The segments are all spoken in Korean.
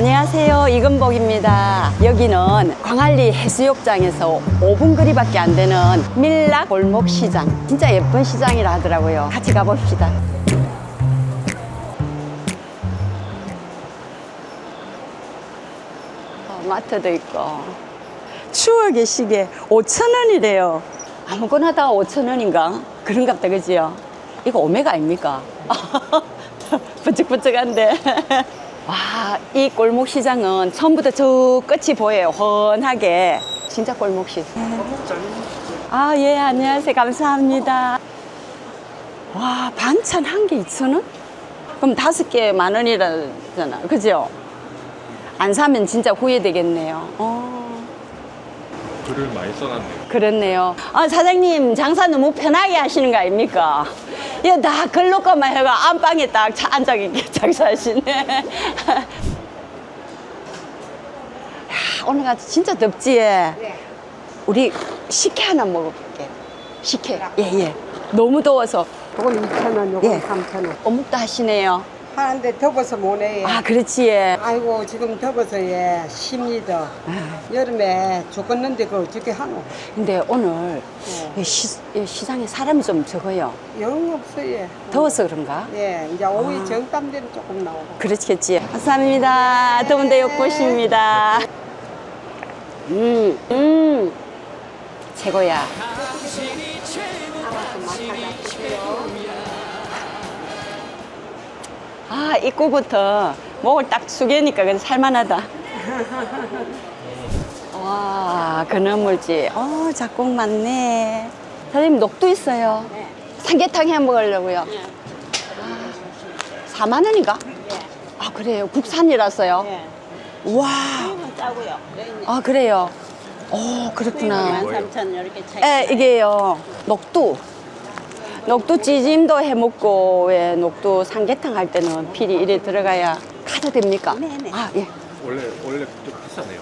안녕하세요. 이금복입니다. 여기는 광안리 해수욕장에서 5분 거리밖에 안 되는 밀락 골목 시장. 진짜 예쁜 시장이라 하더라고요. 같이 가봅시다. 어, 마트도 있고. 추억의 시계 5천 원이래요. 아무거나 다 5천 원인가? 그런갑다 그지요? 이거 오메가 아닙니까? 부쩍부쩍한데. 와, 이 골목 시장은 처음부터 저 끝이 보여요. 훤하게. 진짜 골목 시장. 아, 예, 안녕하세요. 감사합니다. 와, 반찬 한 개 2,000원? 그럼 다섯 개 만 원이라잖아. 그죠? 안 사면 진짜 후회되겠네요. 어. 글을 많이 써놨네요. 그렇네요. 아, 사장님, 장사 너무 편하게 하시는 거 아닙니까? 이거 다 글로 것만 해가 안방에 딱 차- 앉아 있게 장사하시네. 야, 오늘 같이 진짜 덥지? 우리 식혜 하나 먹어볼게. 식혜. 예, 예. 너무 더워서. 요건 2,000원, 요건 예. 3,000원. 어묵도 하시네요. 하는데 더워서 못 해. 아, 그렇지. 예. 아이고, 지금 더워서 예, 심리도. 여름에 죽었는데 그걸 어떻게 하노? 근데 오늘 이 시, 이 시장에 사람이 좀 적어요. 영 없어요. 예. 더워서 그런가? 예, 이제 오후 정담대로 조금 나오고. 그렇겠지. 감사합니다. 더운데 욕보십니다. 음, 음, 최고야. 아, 입구부터 목을 딱 숙이니까 그래서 살만하다. 와, 그나물지. 어, 작곡 많네. 사장님, 녹두 있어요. 삼계탕 해 먹으려고요. 4만 원인가? 아 그래요 국산이라서요. 와. 싸고요. 아 그래요. 오 그렇구나. 13,000 이렇게 차이. 에 이게요 녹두. 녹두 찌짐도 해 먹고 왜 녹두 삼계탕 할 때는 필이 이래 들어가야 카드 됩니까? 네네. 아 예. 원래 원래 좀 비싸네요.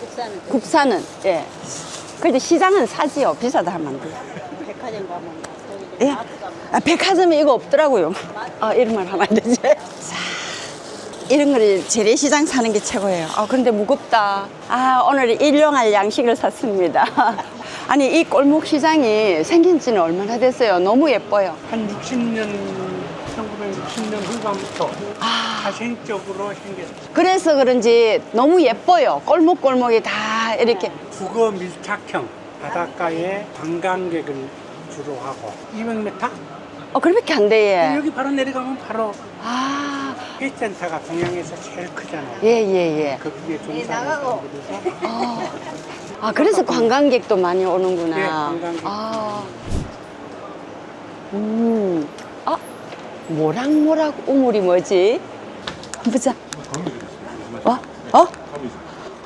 국산은 국산은 예. 근데 시장은 사지요. 비싸다 하면 안 돼요. 백화점 가면 저기 예. 마트 가면 아, 백화점에 이거 없더라고요. 아, 이런 말 하면 안 되지. 자, 이런 거를 재래시장 사는 게 최고예요. 아, 그런데 무겁다. 아, 오늘 일용할 양식을 샀습니다. 아니, 이 골목 시장이 생긴 지는 얼마나 됐어요? 너무 예뻐요. 한 60년, 1960년 후반부터 아. 가생적으로 생겼어요. 그래서 그런지 너무 예뻐요. 골목골목이 다 이렇게. 국어 밀착형 바닷가에 관광객을 주로 하고 200m? 어, 그렇게 안 돼, 예. 여기 바로 내려가면 바로 아, 회센터가 동양에서 제일 크잖아요. 예, 예, 예. 거기에 종사하고 그래서 아, 그래서 관광객도 많이 오는구나. 네, 관광객. 아. 음. 아, 모락모락 우물이 뭐지? 한번 보자. 와, 어?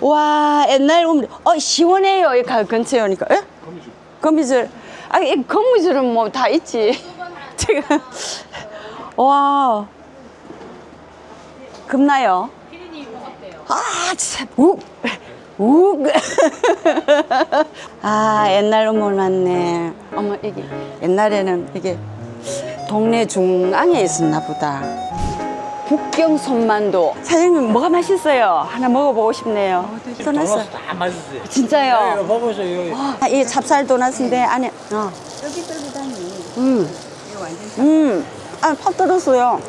와, 옛날 우물. 어, 시원해요. 이 가- 근처에 오니까. 예? 거미줄. 아, 이 거미줄은 뭐 다 있지. 지금. 와. 겁나요? 아, 참, 욱! 욱! 아, 옛날 우물 맞네. 어머, 이게, 옛날에는 이게 동네 중앙에 있었나 보다. 북경 손만두. 사장님, 뭐가 맛있어요? 하나 먹어보고 싶네요. 도넛. 다 맛있어요. 진짜요? 먹어보세요. 아, 이 찹쌀 도넛인데 안에, 어. 쫄깃쫄깃하니 음. 이거 완전 음, 아, 팍 떨었어요.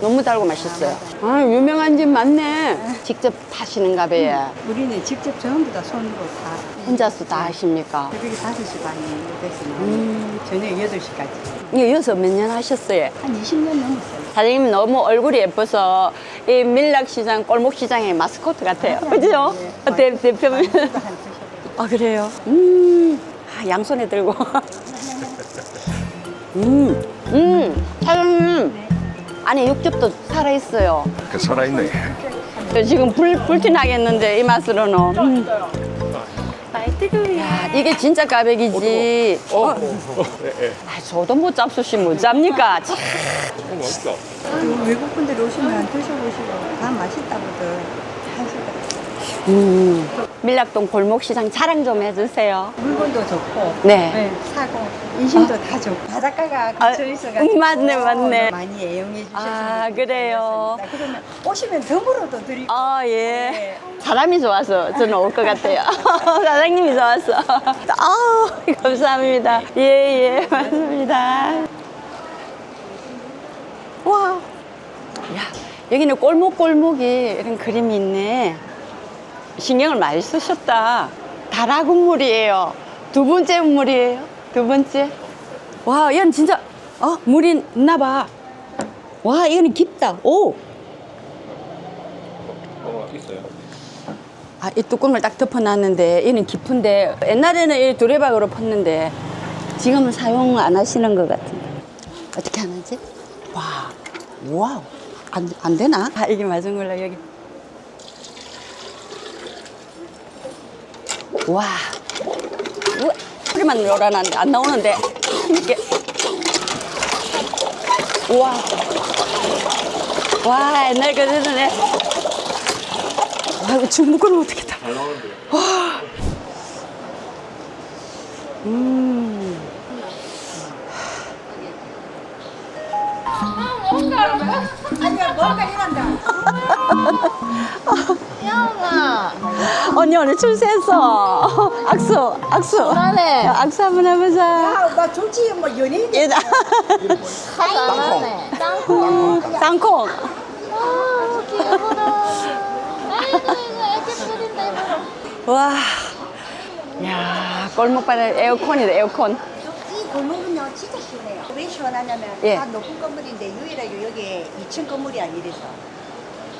너무 달고 맛있어요. 아, 유명한 집 맞네. 직접 타시는가 봐요. 우리는 직접 전부 다 손으로 다 혼자서 다 하십니까? 새벽에 5시 반에 됐으면 저녁 8시까지 이거 여기서 몇 년 하셨어요? 한 20년 넘었어요. 사장님 너무 얼굴이 예뻐서 이 밀락시장, 골목시장의 마스코트 같아요. 그죠? 대, 대표면. 아, 그래요? 음, 아, 양손에 들고. 음, 음, 사장님. 안에 육즙도 살아있어요. 그 살아있네. 지금 불, 불티나겠는데, 이 맛으로는. 음. 야, 이게 진짜 까백이지. 어, 아, 저도 못 잡수시 못 잡니까? 참. 어, 맛있다. 외국 분들 오시면 드셔보시고 다 맛있다고들 하시더라고요. 음. 밀락동 골목시장 자랑 좀 해주세요. 물건도 좋고, 네. 네, 사고, 인심도 다 좋고. 바닷가가 아, 갇혀 있어가지고. 음, 맞네, 맞네. 많이 애용해 주셔서. 아, 그래요. 그러면 오시면 덤으로도 드리고. 아, 예. 사람이 좋아서 저는 올 것 같아요. 사장님이 좋아서. 아 감사합니다. 예, 예, 맞습니다. 와. 야, 여기는 골목골목이 이런 그림이 있네. 신경을 많이 쓰셨다. 다라군물이에요. 두 번째 물이에요. 두 번째. 와, 얘는 진짜, 어, 물이 있나 봐. 와, 이거는 깊다. 오! 아, 이 뚜껑을 딱 덮어놨는데 얘는 깊은데 옛날에는 이 두레박으로 펐는데 지금은 사용 안 하시는 것 같은데 어떻게 하는지? 와, 와우, 안, 안 되나? 아, 이게 맞은 걸로 여기. 와, 우와, 소리만 열어놨는데 안 나오는데 힘있게. 우와, 와, 옛날 그대로네. 아, 이거 지금 묶어놓으면 어떡했다. 잘 나오는데요. 음. 언니 오늘 출세했어. 악수, 악수. 잘하네. 악수 한번 해보자. 아, 나 좋지 뭐 연예인 예, 나- 잘하네. 땅콩. 땅콩. 아, 귀여워라. 아이고, 이거 애기들인데, 이거. 와. 야, 골목바닥 에어컨이다, 에어컨. 이 골목은요 진짜 시원해요. 왜 시원하냐면 예. 다 높은 건물인데 유일하게 여기 2층 건물이 아니라서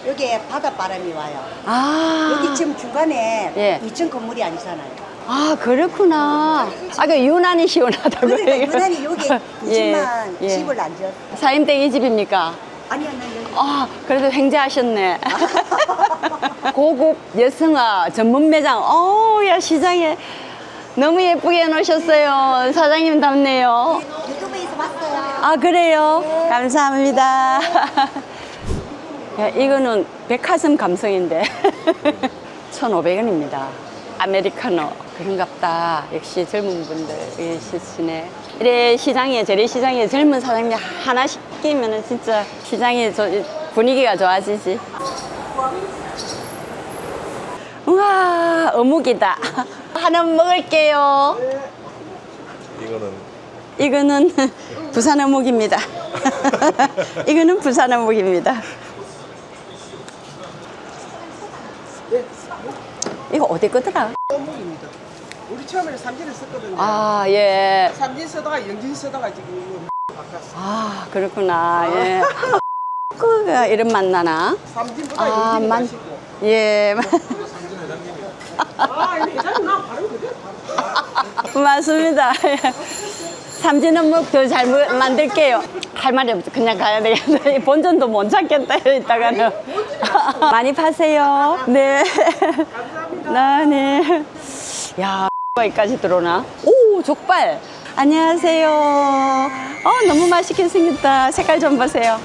여기에 바닷바람이 와요. 아. 여기 지금 중간에 예. 2층 건물이 아니잖아요. 아, 그렇구나. 아, 그 유난히 시원하다고. 그러니까 유난히 여기 이 예, 집만 예. 집을 안 지었어요. 사임댁 이 집입니까? 아니요, 난 여기 아, 그래도 횡재하셨네. 고급 여성화 전문 매장. 어, 야, 시장에 너무 예쁘게 해놓으셨어요. 사장님 답네요. 유튜브에서 봤어요. 아, 그래요? 감사합니다. 야, 이거는 백화점 감성인데. 1,500원입니다. 아메리카노. 그런갑다. 역시 젊은 분들 계시네. 이래 시장에, 재래시장에 젊은 사장님 하나씩 끼면은 진짜 시장에 저 분위기가 좋아지지. 우와, 어묵이다. 하나 먹을게요. 이거는 이거는 부산 어묵입니다. 이거는 부산 어묵입니다. 이거 어디 거더라? 어묵입니다. 우리 처음에는 삼진을 썼거든요. 아, 예. 삼진 쓰다가 영진 쓰다가 지금 바꿨어. 아, 그렇구나. 예. 그가 이름 만나나? 삼진보다 아, 영진이 만- 맛있고. 예. 아, 이거 회장님 나 바로 그대로. 맞습니다. 삼진 어묵 더잘 만들게요. 할 말이 없어. 그냥 가야 되겠다. 본전도 못 찾겠다. 이따가는. 많이 파세요. 네. 네. 야, 여기까지 들어오나? 오, 족발. 안녕하세요. 어, 너무 맛있게 생겼다. 색깔 좀 보세요.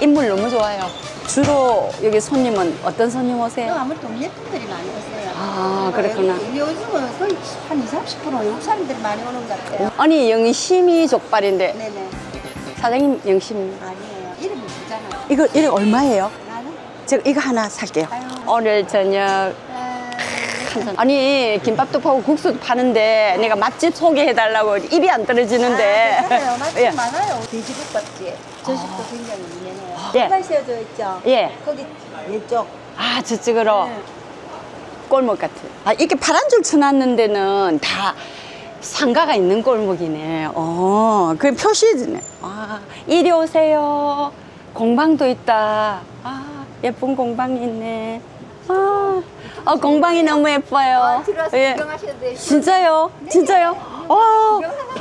인물 너무 좋아요. 주로 여기 손님은 어떤 손님 오세요? 아무래도 동네 분들이 많이 오세요. 아, 그렇구나. 여기 요즘은 거의 한 20, 30% 외국 사람들이 많이 오는 것 같아요. 아니, 영심이 족발인데. 네네. 사장님 영심. 아니에요. 이름이 있잖아요. 이거, 이거 얼마예요? 나는? 저 이거 하나 살게요. 아유. 오늘 저녁 아. 아니 김밥도 파고 국수도 파는데 내가 맛집 소개해달라고 입이 안 떨어지는데. 아. 맛집 예. 많아요. 돼지국밥집. 저식도 굉장히 유명해요. 예. 신발 세워져 있죠? 예. 거기 왼쪽. 아 저쪽으로 네. 골목 같은. 아 이렇게 파란 줄 쳐놨는 데는 다 상가가 있는 골목이네. 어, 그 표시네. 아 이리 오세요. 공방도 있다. 아 예쁜 공방이 있네. 아, 어, 공방이 너무 예뻐요. 들어와서 예. 구경하셔도 돼요. 진짜요? 진짜요? 어,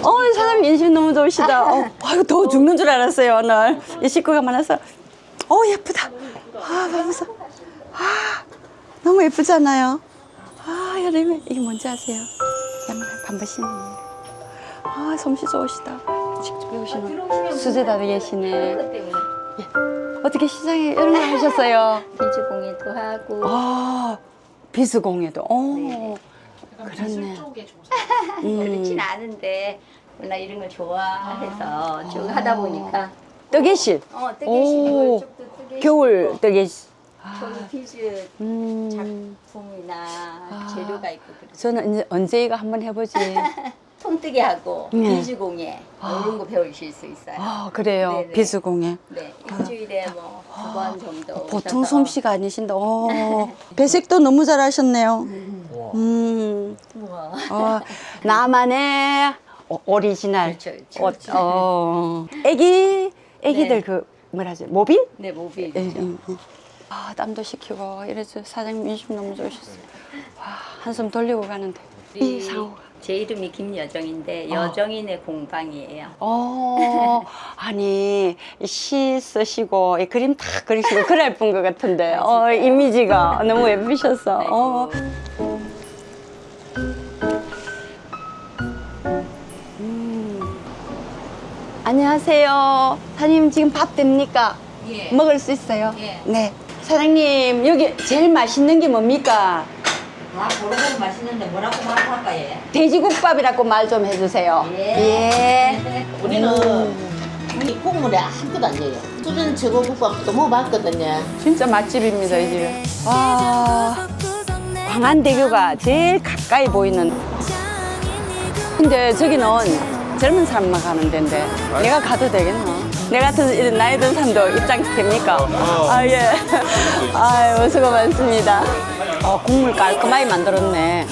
어, 사장님 인심 너무 좋으시다. 어, 아유, 더 죽는 줄 알았어요, 오늘. 이 식구가 많아서. 어, 예쁘다. 아, 봐보세요. 아, 너무 예쁘잖아요. 아, 여름에, 이게 뭔지 아세요? 양말 반바신이에요. 아, 솜씨 좋으시다. 직접 배우시는 수제다 계시네. 예. 어떻게 시장에 거 하셨어요? 돼지고기도 하고. 아, 비스공예도. 어. 그렇네. 그렇진 않은데 나 이런 걸 좋아해서 쭉 하다 보니까 뜨개실. 어 뜨개실 오. 이쪽도 뜨개실 겨울 뜨개실. 저기 비즈 음. 작품이나 재료가 있고 그래서 저는 이제 언제 이거 한번 해보지. 통뜨개 하고 네. 비즈공예 이런 거 배우실 수 있어요. 아, 그래요. 네네. 비스공예. 네 일주일에 뭐 두 번 정도 보통 오셔서 솜씨가 아니신다. 어. 배색도 너무 잘하셨네요. 음. 우와. 어, 나만의 오- 오리지널 그렇죠, 그렇죠, 옷. 그렇죠. 어. 애기 애기들 네. 그 뭐라지 모빌? 네 모빌 예, 예, 예. 아 땀도 식히고 이래서 사장님 인심 너무 좋으셨어요. 와 한숨 돌리고 가는데 이 상호가. 제 이름이 김여정인데 여정인의 공방이에요. 어 아니 시 쓰시고 이 그림 다 그리시고 그럴 뿐것 같은데 어 이미지가 너무 예쁘셨어. 어. 음. 안녕하세요. 사장님 지금 밥 됩니까? 예. 먹을 수 있어요? 예. 네. 사장님 여기 제일 맛있는 게 뭡니까? 아, 고르고 맛있는데 뭐라고 말할까 얘? 돼지국밥이라고 말 좀 해주세요. 예. 예. 우리는 이 국물에 아무것도 안 넣어요. 수전 제거국밥도 먹어봤거든요. 진짜 맛집입니다 이 집에. 와 광안대교가 제일 가까이 보이는. 근데 저기는 젊은 사람만 가는 데인데 내가 가도 되겠나? 내 같은 나이 든 사람도 입장 됩니까? 아 예. 아유 수고 많습니다. 어 국물 깔끔하게 만들었네.